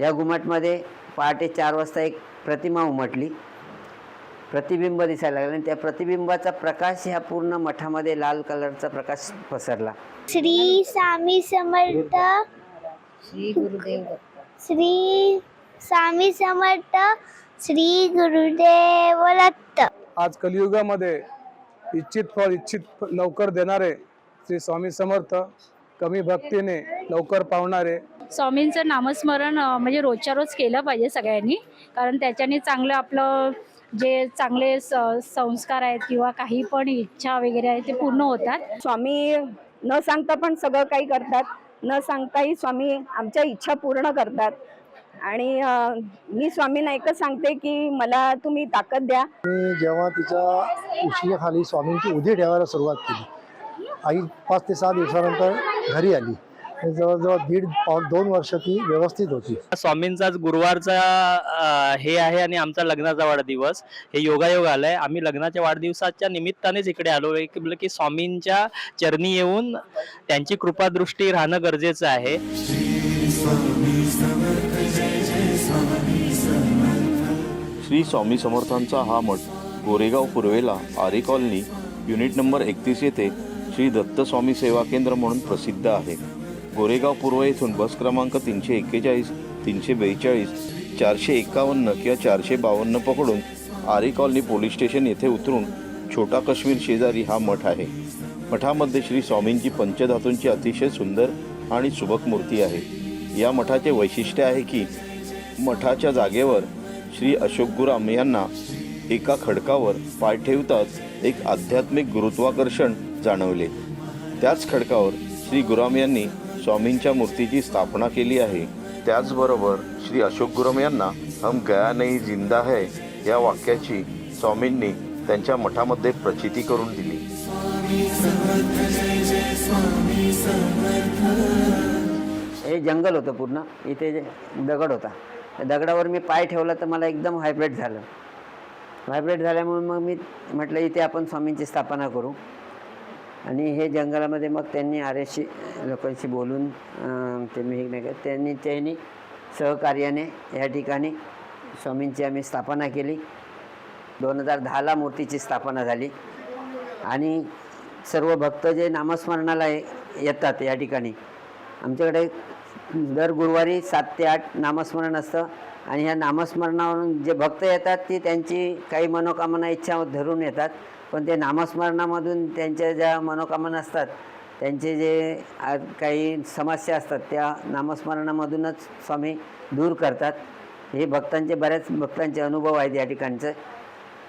या घुमटमध्ये पहाटे चार वाजता एक प्रतिमा उमटली. प्रतिबिंब दिसायला लागलं आणि त्या प्रतिबिंबाचा प्रकाश ह्या पूर्ण मठामध्ये लाल कलरचा प्रकाश पसरला. श्री स्वामी समर्थ श्री गुरुदेव श्री स्वामी समर्थ श्री गुरुदेव दत्त. आज कलियुगामध्ये इच्छित फळ इच्छित लवकर देणारे श्री स्वामी समर्थ कमी भक्तीने लवकर पावणारे स्वामींचं नामस्मरण म्हणजे रोजच्या रोज केलं पाहिजे सगळ्यांनी. कारण त्याच्याने चांगलं आपलं जे चांगले स संस्कार आहेत किंवा काही पण इच्छा वगैरे आहेत ते पूर्ण होतात. स्वामी न सांगता पण सगळं काही करतात. न सांगताही स्वामी आमच्या इच्छा पूर्ण करतात. आणि मी स्वामींना एकच सांगते की मला तुम्ही ताकद द्या. मी जेव्हा तिच्या उशियाखाली स्वामींची उदी ठेवायला सुरुवात केली आई पाच ते सहा दिवसानंतर घरी आली. आणि जवळजवळ दीड दोन वर्ष ती व्यवस्थित होती. स्वामींचाच गुरुवारचा हे आहे आणि आमचा लग्नाचा वाढदिवस. हे योगायोग आलाय. आम्ही लग्नाच्या वाढदिवसाच्या निमित्तानेच इकडे आलो. की स्वामींच्या चरणी येऊन त्यांची कृपादृष्टी राहणं गरजेचं आहे. श्री स्वामी समर्थांचा हा मठ गोरेगाव पूर्वेला आरे कॉलनी युनिट नंबर एकतीस येथे श्री दत्त स्वामी सेवा केंद्र म्हणून प्रसिद्ध आहे. गोरेगाव पूर्व येथून बस क्रमांक तीनशे एक्केचाळीस तीनशे बेचाळीस चारशे एकावन्न किंवा चारशे बावन्न पकडून आरे कॉलनी पोलीस स्टेशन येथे उतरून छोटा काश्मीर शेजारी हा मठ आहे. मठामध्ये श्री स्वामींची पंचधातूंची अतिशय सुंदर आणि सुबक मूर्ती आहे. या मठाचे वैशिष्ट्य आहे की मठाच्या जागेवर श्री अशोक गुराम यांना एका खडकावर पाय ठेवताच एक आध्यात्मिक गुरुत्वाकर्षण जाणवले. त्याच खडकावर श्री गुराम यांनी स्वामींच्या मूर्तीची स्थापना केली आहे. त्याचबरोबर श्री अशोक गुरम यांना हम गया नाही जिंदा है या वाक्याची स्वामींनी त्यांच्या मठामध्ये प्रचिती करून दिली. हे जंगल होतं पूर्ण. इथे दगड होता. दगडावर मी पाय ठेवला तर मला एकदम व्हायब्रेट झालं. व्हायब्रेट झाल्यामुळे मग मी म्हटलं इथे आपण स्वामींची स्थापना करू. आणि हे जंगलामध्ये मग त्यांनी आर्याशी लोकांशी बोलून ते मी हे नाही का त्यांनी त्यांनी सहकार्याने या ठिकाणी स्वामींची आम्ही स्थापना केली. दोन हजार दहाला मूर्तीची स्थापना झाली. आणि सर्व भक्त जे नामस्मरणाला येतात या ठिकाणी आमच्याकडे दर गुरुवारी सात ते आठ नामस्मरण असतं. आणि ह्या नामस्मरणावरून जे भक्त येतात ती त्यांची काही मनोकामना इच्छा धरून येतात. पण ते नामस्मरणामधून त्यांच्या ज्या मनोकामना असतात त्यांचे जे काही समस्या असतात त्या नामस्मरणामधूनच स्वामी दूर करतात. हे भक्तांचे बऱ्याच भक्तांचे अनुभव आहेत या ठिकाणचं.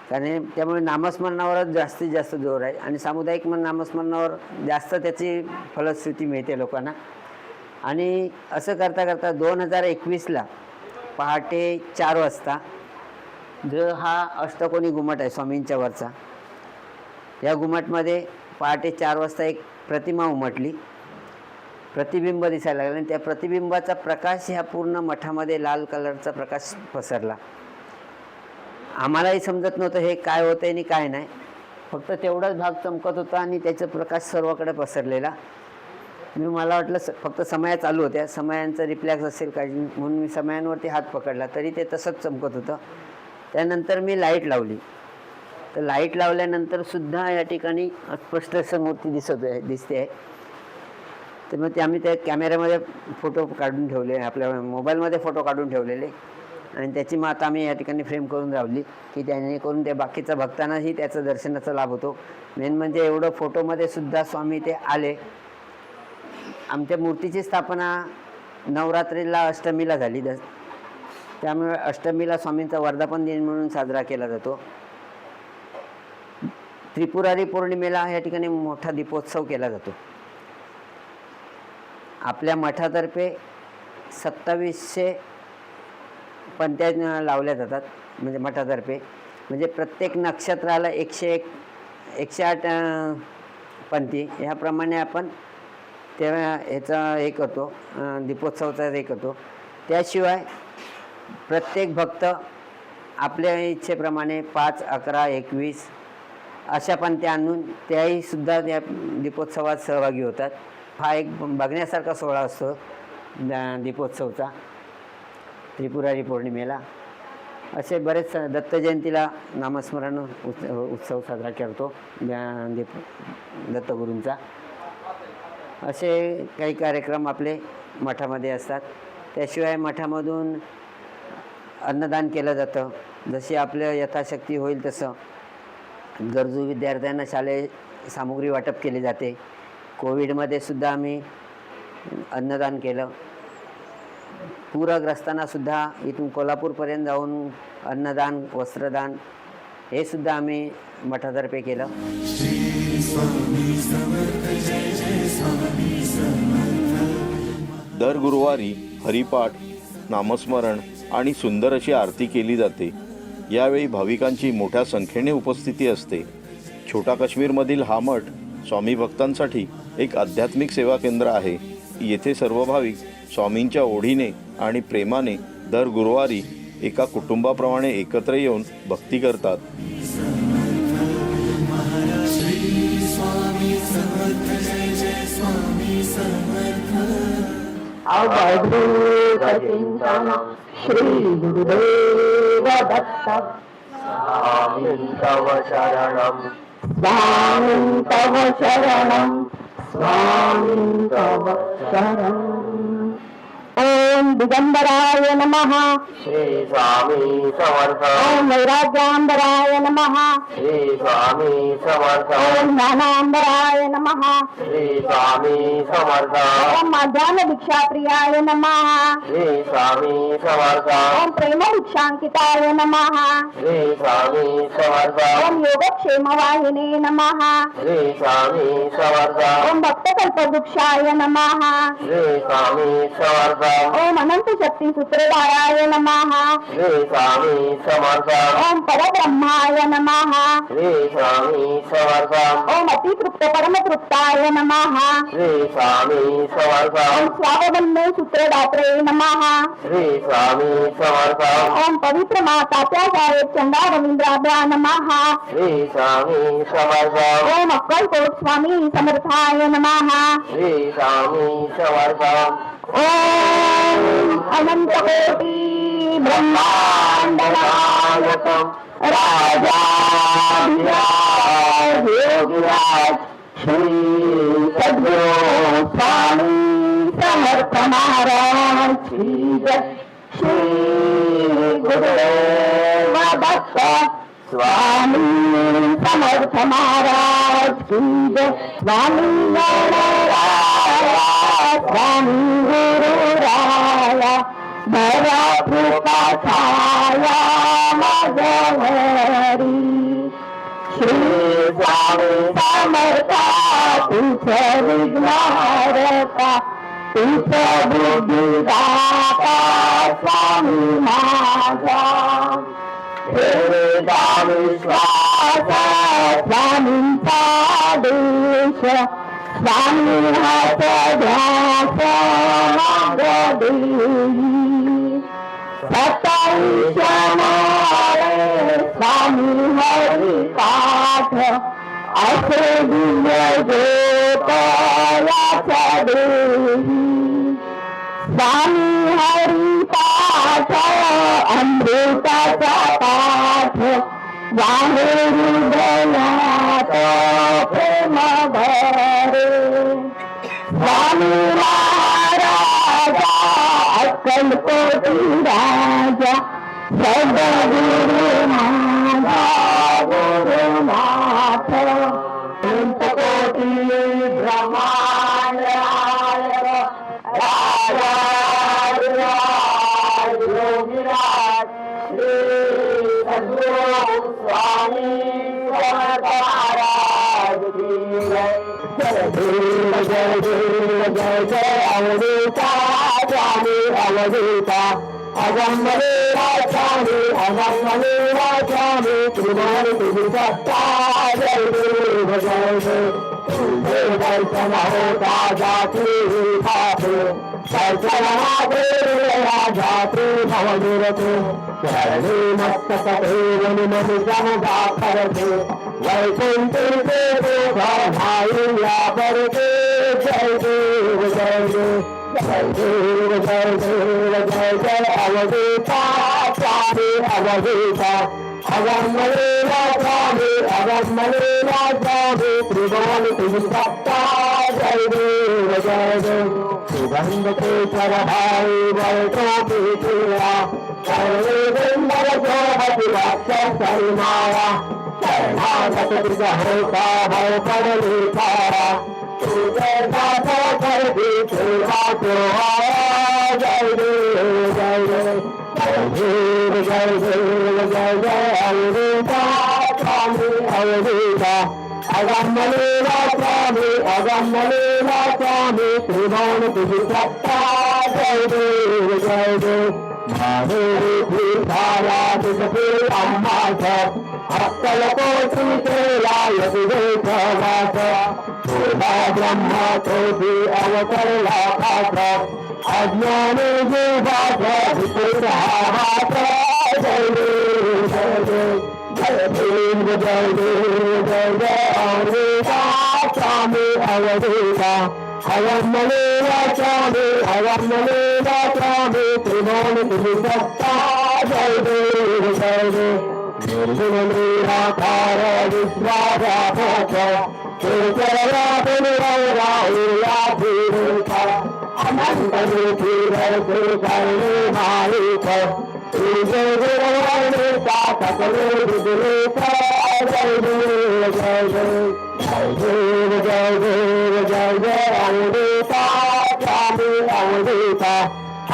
कारण त्यामुळे नामस्मरणावरच जास्तीत जास्त जोर आहे. आणि सामुदायिक मन नामस्मरणावर जास्त त्याची फलश्रुती मिळते लोकांना. आणि असं करता करता दोन हजार एकवीसला पहाटे चार वाजता जो हा अष्टकोणी घुमट आहे स्वामींच्या वरचा या घुमटमध्ये पहाटे चार वाजता एक प्रतिमा उमटली. प्रतिबिंब दिसायला लागले आणि त्या प्रतिबिंबाचा प्रकाश ह्या पूर्ण मठामध्ये लाल कलरचा प्रकाश पसरला. आम्हालाही समजत नव्हतं हे काय होतं आणि काय नाही. फक्त तेवढाच भाग चमकत होता आणि त्याचा प्रकाश सर्वकडे पसरलेला. मी मला वाटलं स फक्त समया चालू होत्या. समयांचा रिफ्लॅक्स असेल काय म्हणून मी समयांवरती हात पकडला. तरी ते तसंच चमकत होतं. त्यानंतर मी लाइट लावली. तर लाइट लावल्यानंतर सुद्धा या ठिकाणी स्पष्ट असं मूर्ती दिसत आहे दिसते आहे. तर मग ते आम्ही त्या कॅमेऱ्यामध्ये फोटो काढून ठेवले आपल्या मोबाईलमध्ये फोटो काढून ठेवलेले. आणि त्याची मग आता आम्ही या ठिकाणी फ्रेम करून लावली की जेणेकरून त्या बाकीचा भक्तांनाही त्याचा दर्शनाचा लाभ होतो. मेन म्हणजे एवढं फोटोमध्ये सुद्धा स्वामी ते आले. आमच्या मूर्तीची स्थापना नवरात्रीला अष्टमीला झाली. दस त्यामुळे अष्टमीला स्वामींचा वर्धापन दिन म्हणून साजरा केला जातो. त्रिपुरारी पौर्णिमेला या ठिकाणी मोठा दीपोत्सव केला जातो. आपल्या मठातर्फे सत्तावीसशे पंत्या लावल्या जातात म्हणजे मठातर्फे. म्हणजे प्रत्येक नक्षत्राला एकशे एक एकशे आठ पंथी. ह्याप्रमाणे आपण त्या ह्याचा हे करतो दीपोत्सवाचा हे करतो. त्याशिवाय प्रत्येक भक्त आपल्या इच्छेप्रमाणे पाच अकरा एकवीस अशा पण त्या आणून त्याही सुद्धा त्या दीपोत्सवात सहभागी होतात. हा एक बघण्यासारखा सोहळा असतो दीपोत्सवचा. त्रिपुरारी पौर्णिमेला. असे बरेच दत्त जयंतीला नामस्मरण उत्स- उत्सव साजरा करतो दीप दत्तगुरूंचा. असे काही कार्यक्रम आपले मठामध्ये असतात. त्याशिवाय मठामधून अन्नदान केलं जातं. जशी आपलं यथाशक्ती होईल तसं. गरजू विद्यार्थ्यांना शालेय सामुग्री वाटप केली जाते कोविडमध्ये सुद्धा आम्ही अन्नदान केलं. पूरग्रस्तांना सुद्धा इथून कोल्हापूरपर्यंत जाऊन अन्नदान वस्त्रदान हे सुद्धा आम्ही मठातर्फे केलं. दर गुरुवारी हरिपाठ नामस्मरण आणि सुंदर अशी आरती केली जाते. यावेळी भाविकांची मोठ्या संख्येने उपस्थिती असते. छोटा काश्मीरमधील हा मठ स्वामी भक्तांसाठी एक आध्यात्मिक सेवा केंद्र आहे. येथे सर्व भाविक स्वामींच्या ओढीने आणि प्रेमाने दर गुरुवारी एका कुटुंबाप्रमाणे एकत्र येऊन भक्ती करतात. श्री गुरुदेव दत्त स्वामी तव शरणं स्वामी तव शरणं ओम दिगंबराय नमः। श्री स्वामी समर्थ। ओम वैराग्याम्बराय नमः। श्री स्वामी समर्थ। ओम ज्ञानाम्बराय नमः। श्री स्वामी समर्थ। ओम माध्यान दीक्षाप्रियाय नमः। श्री स्वामी समर्थ। ओम प्रेम दीक्षांकिताय नमः। श्री स्वामी समर्थ। ओम योगक्षेम वाहिने नमः। श्री स्वामी समर्थ। ओम भक्तकल्पवृक्षाय नमः। श्री स्वामी समर्थ। ओम अनंत शक्ती सूत्रधाराय नमः। श्री स्वामी समर्थ। ओम परब्रह्माय नमः। श्री स्वामी समर्थ। ओम अतितृप्त परमतृप्ताय नमः। श्री स्वामी समर्थ। ओम स्वावबन्धे सूत्रदात्रे नमः। श्री स्वामी समर्थ। ओम पवित्र माता साहेब चंदा रवींद्राभ्या नमः। श्री स्वामी समर्थ। ओम अक्कलकोट स्वामी समर्थाय नमः। श्री स्वामी समर्थ। अनंत कोटी ब्रह्मांड नायक राजा योगीराज श्री सद्गुरु स्वामी समर्थ महाराज श्री जय श्री गुरुदेव दत्त स्वामी समर्थ महाराज की जय स्वामी రంగురు రాయ మరపు కథాయా మగవరి శ్రీ స్వామి సమర్థ తుష విఘ్నహరత తుష బుద్ధిదాత స్వామి మాగా స్వామి పాదేశ विश्वास स्वामींचा देश स्वामी हात ध्यास माग देई सताई क्षणारे स्वामी हरी पाठ असे दिव्य ज्योत याच्या देई स्वामी हरी पाठ अमृताचा राजा सदगुरु माझा गुरु माता वैकुंठ भाई या परते जय देव जय देव శరణాగత హోతా భయ పడలే తారా চুলের মাথা করবি চুলা তো জয় রে জয় রে জয় জয় জয় জয় অমৃতা স্বামী অমৃতা অগম্মলে স্বামী অগম্মলে স্বামী ত্রিভুবন তুজি সত্তা জয় রে জয় রে মাধুরী ধারা দিগপুর অম্মা সব అక్కలతో బ్రహ్మ తోటి అవతల పాత్ర అజ్ఞాని పాత్ర పాత్ర జయ జయ జయ జయ జయ అవధూత అవమ్మలే రాచాడు అవమ్మలే రాచాడు త్రిమోణి భక్త జయ జయ திருசுமணி ராதார விஸ்வாசா போக திருச்சரா திருவராயா தீருக அனந்தரு தீரர் குருகரு மாலிக திருஜகுரவரு காத்தகரு விதுரூப ஜய தேவ ஜய தேவ ஜய தேவ ஜய தேவ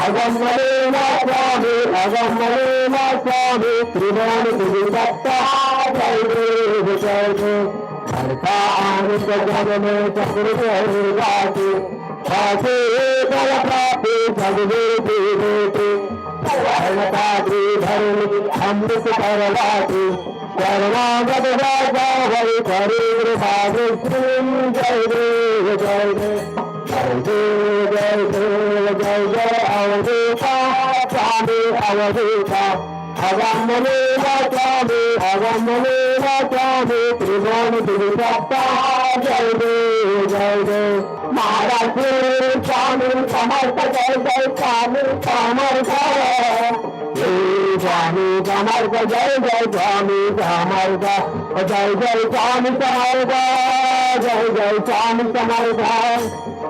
அகமலேமா சுவாமி அகமலேமா சுவாமி திரிவாணி திருத்தா ஜனமே சகுருகாசி காசி பல பிராப்தி சகுரு தேவேதி சரணதாத்ரி தருணி அமிர்த பரவாதி சர்வாங்கத ராஜா வை பரிகிருபா விஷ்ணு ஜெய தேவ ஜெய त्रिभुवन त्रिभुवता जय देव जय देव महाराज स्वामी समर्थ जय जय स्वामी समर्थ स्वामी समर्थ जय जय स्वामी समर्थ जय जय स्वामी समर्थ जय जय स्वामी समर्थ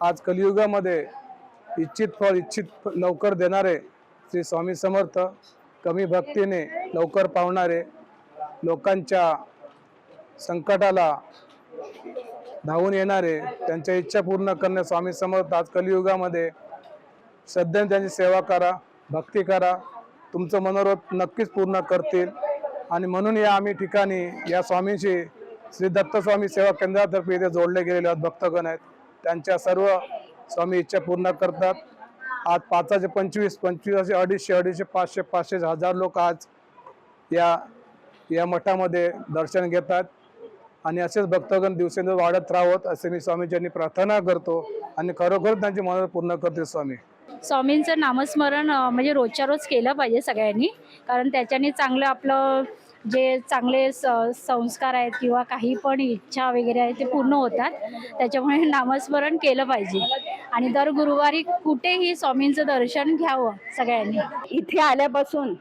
आज कलियुगामध्ये इच्छित फळ इच्छित लवकर देणारे श्री स्वामी समर्थ कमी भक्तीने लवकर पावणारे लोकांच्या संकटाला धावून येणारे त्यांच्या इच्छा पूर्ण करणे स्वामी समर्थ आज कलियुगामध्ये श्रद्धेने त्यांची सेवा करा भक्ती करा तुमचं मनोरथ नक्कीच पूर्ण करतील. आणि म्हणून या आम्ही ठिकाणी या स्वामींशी श्री दत्तस्वामी सेवा केंद्रातर्फे इथे जोडले गेलेले आहेत भक्तगण आहेत. त्यांच्या सर्व स्वामी इच्छा पूर्ण करतात. आज पाचाचे पंचवीस पंचवीस असे अडीचशे अडीचशे पाचशे पाचशे हजार लोक आज या या मठामध्ये दर्शन घेतात. आणि असेच भक्तगण दिवसेंदिवस वाढत राहावत असे मी स्वामीजींनी प्रार्थना करतो. आणि खरोखर त्यांची मदत पूर्ण करते स्वामी. स्वामींचं नामस्मरण म्हणजे रोजच्या रोज केलं पाहिजे सगळ्यांनी. कारण त्याच्याने चांगलं आपलं जे चांगले स संस्कार आहेत किंवा काही पण इच्छा वगैरे आहे ते पूर्ण होतात. त्याच्यामुळे नामस्मरण केलं पाहिजे. आणि दर गुरुवारी कुठेही स्वामींचं दर्शन घ्यावं सगळ्यांनी. इथे आल्यापासून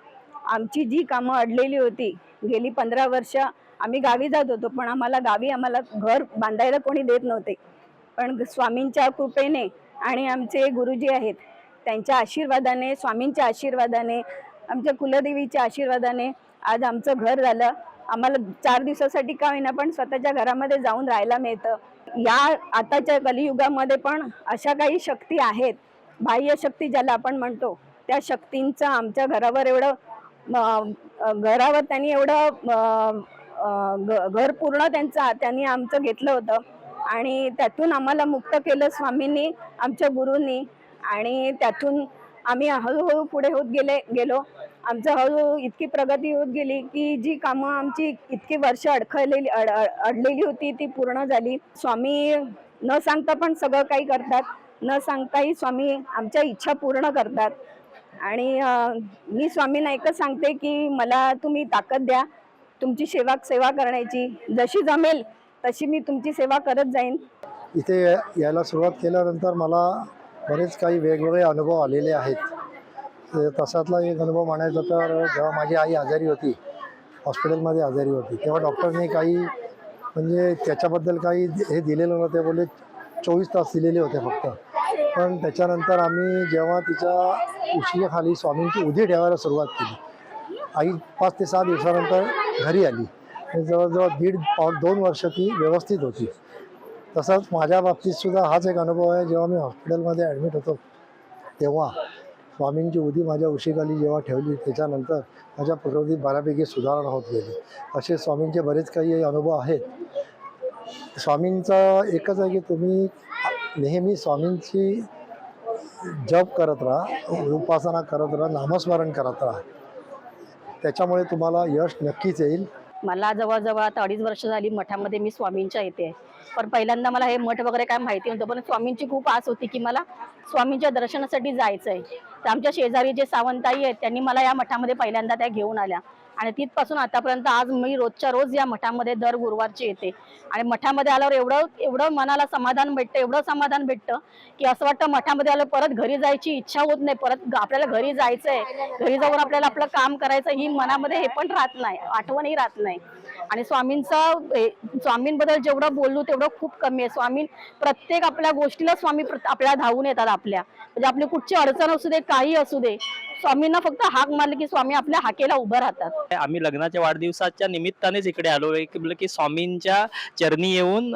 आमची जी कामं अडलेली होती गेली पंधरा वर्ष आम्ही गावी जात होतो पण आम्हाला गावी आम्हाला घर बांधायला कोणी देत नव्हते. पण स्वामींच्या कृपेने आणि आमचे गुरुजी आहेत त्यांच्या आशीर्वादाने स्वामींच्या आशीर्वादाने आमच्या कुलदेवीच्या आशीर्वादाने आज आमचं घर झालं. आम्हाला चार दिवसासाठी का होईना पण स्वतःच्या घरामध्ये जाऊन राहायला मिळतं. या आताच्या कलियुगामध्ये पण अशा काही शक्ती आहेत. बाह्य शक्ती ज्याला आपण म्हणतो त्या शक्तींचं आमच्या घरावर एवढं घरावर त्यांनी एवढं घर पूर्ण त्यांचं त्यांनी आमचं घेतलं होतं. आणि त्यातून आम्हाला मुक्त केलं स्वामींनी आमच्या गुरूंनी. आणि त्यातून आम्ही हळूहळू पुढे होत गेले गेलो. आमचं हळूहळू इतकी प्रगती होत गेली की जी कामं आमची इतकी वर्ष अडखळलेली अड अडलेली होती ती पूर्ण झाली. स्वामी न सांगता पण सगळं काही करतात. न सांगताही स्वामी आमच्या इच्छा पूर्ण करतात. आणि मी स्वामींना एकच सांगते की मला तुम्ही ताकद द्या. तुमची सेवा सेवा करण्याची. जशी जमेल तशी मी तुमची सेवा करत जाईन. इथे यायला सुरुवात केल्यानंतर मला बरेच काही वेगवेगळे अनुभव आलेले आहेत. तसातला एक अनुभव म्हणायचा तर जेव्हा माझी आई आजारी होती हॉस्पिटलमध्ये आजारी होती तेव्हा डॉक्टरने काही म्हणजे त्याच्याबद्दल काही हे दिलेलं नव्हते बोलले चोवीस तास दिलेले होते फक्त. पण त्याच्यानंतर आम्ही जेव्हा तिच्या उशीखाली स्वामींची उदी ठेवायला सुरुवात केली. आई पाच ते सहा दिवसानंतर घरी आली. आणि जवळजवळ दीड दोन वर्ष ती व्यवस्थित होती. तसंच माझ्या बाबतीतसुद्धा हाच एक अनुभव आहे. जेव्हा मी हॉस्पिटलमध्ये ॲडमिट होतो तेव्हा स्वामींची उदी माझ्या उशीखाली जेव्हा ठेवली त्याच्यानंतर माझ्या प्रकृतीत बऱ्यापैकी सुधारणा होत गेली. असे स्वामींचे बरेच काही अनुभव आहेत. स्वामींचं एकच आहे की तुम्ही नेहमी स्वामींची जप करत राहा उपासना करत राहा नामस्मरण करत राहा. त्याच्यामुळे तुम्हाला यश नक्कीच येईल. मला जवळजवळ आता अडीच वर्ष झाली मठामध्ये मी स्वामींच्या येते पण पहिल्यांदा मला हे मठ वगैरे काय माहिती नव्हतं पण स्वामींची खूप आस होती की मला स्वामींच्या दर्शनासाठी जायचं आहे तर आमच्या शेजारी जे सावंताई आहेत त्यांनी मला या मठामध्ये पहिल्यांदा त्या घेऊन आल्या. आणि तिथपासून आतापर्यंत आज मी रोजच्या रोज या मठामध्ये दर गुरुवारची येते. आणि मठामध्ये आल्यावर एवढं एवढं मनाला समाधान भेटतं एवढं समाधान भेटतं की असं वाटतं मठामध्ये आलं परत घरी जायची इच्छा होत नाही परत आपल्याला घरी जायचंय. घरी जाऊन आपल्याला आपलं काम करायचं ही मनामध्ये हे पण राहत नाही आठवणही राहत नाही. आणि स्वामींचा स्वामींबद्दल जेवढं बोललो तेवढं खूप कमी आहे. स्वामी प्रत्येक आपल्या गोष्टीला स्वामी प्रत- आपल्याला धावून येतात आपल्या. म्हणजे आपली कुठची अडचण असू दे काही असू दे स्वामींना फक्त हाक मारली की स्वामी आपल्या हाकेला उभं राहतात. आम्ही लग्नाच्या वाढदिवसाच्या निमित्तानेच इकडे आलो. म्हटलं की स्वामींच्या चरणी येऊन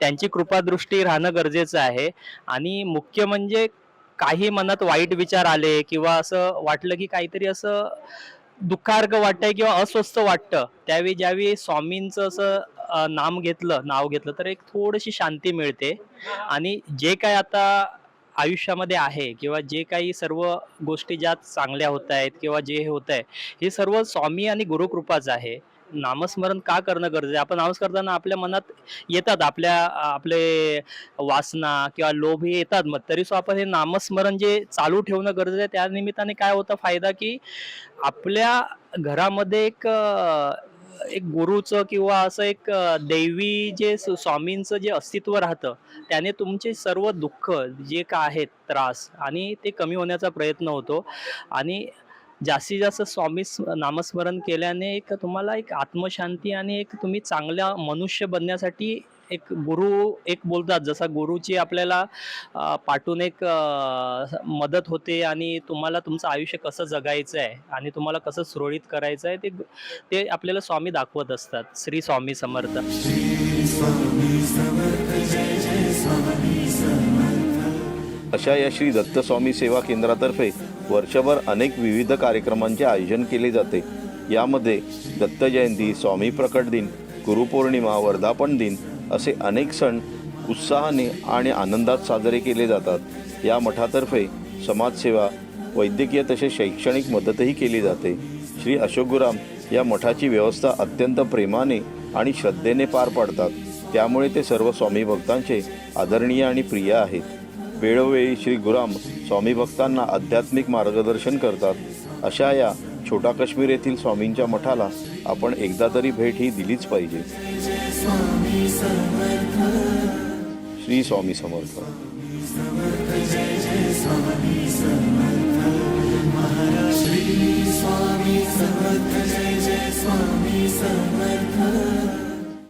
त्यांची कृपादृष्टी राहणं गरजेचं आहे. आणि मुख्य म्हणजे काही मनात वाईट विचार आले किंवा असं वाटलं की काहीतरी असं दुःखार्ग वाटतंय किंवा अस्वस्थ वाटतं त्यावेळी ज्यावेळी स्वामींचं असं नाम घेतलं नाव घेतलं तर एक थोडीशी शांती मिळते. आणि जे काय आता आयुष्यामध्ये आहे किंवा जे काही सर्व गोष्टी ज्या चांगल्या होत आहेत किंवा जे होत आहे हे सर्व स्वामी आणि गुरुकृपाच आहे. नामस्मरण का करणं गरजेचं आहे? आपण नामस करताना आपल्या मनात येतात आपल्या आपले वासना किंवा लोभ हे येतात मग तरी सुद्धा आपण हे नामस्मरण जे चालू ठेवणं गरजेचं आहे त्या निमित्ताने काय होतं फायदा की आपल्या घरामध्ये एक एक गुरुचं किंवा असं एक दैवी जे स्वामींचं जे अस्तित्व राहतं त्याने तुमचे सर्व दुःख जे का आहेत त्रास आणि ते कमी होण्याचा प्रयत्न होतो. आणि जास्तीत जास्त स्वामी स्म- नामस्मरण केल्याने एक तुम्हाला एक आत्मशांती आणि एक तुम्ही चांगल्या मनुष्य बनण्यासाठी एक गुरु एक बोलतात. जसा गुरुची आपल्याला पाठून एक मदत होते आणि तुम्हाला तुमचं आयुष्य कसं जगायचं आहे आणि तुम्हाला कसं सुरळीत करायचं आहे ते ते आपल्याला स्वामी दाखवत असतात. श्री स्वामी समर्थ. अशा या श्री दत्तस्वामी सेवा केंद्रातर्फे वर्षभर अनेक विविध कार्यक्रमांचे आयोजन केले जाते. यामध्ये दत्तजयंती स्वामी प्रकट दिन गुरुपौर्णिमा वर्धापन दिन असे अनेक सण उत्साहाने आणि आनंदात साजरे केले जातात. या मठातर्फे समाजसेवा वैद्यकीय तसेच शैक्षणिक मदतही केली जाते. श्री अशोक गुराम या मठाची व्यवस्था अत्यंत प्रेमाने आणि श्रद्धेने पार पाडतात. त्यामुळे ते सर्व स्वामी भक्तांचे आदरणीय आणि प्रिय आहेत. वेळोवेळी श्री गुराम स्वामी भक्तांना आध्यात्मिक मार्गदर्शन करतात अशा या छोटा काश्मीर येथील स्वामींच्या मठाला आपण एकदा तरी भेट ही दिलीच पाहिजे. श्री स्वामी समर्थ. स्वामी समर्थ जय जय स्वामी समर्थ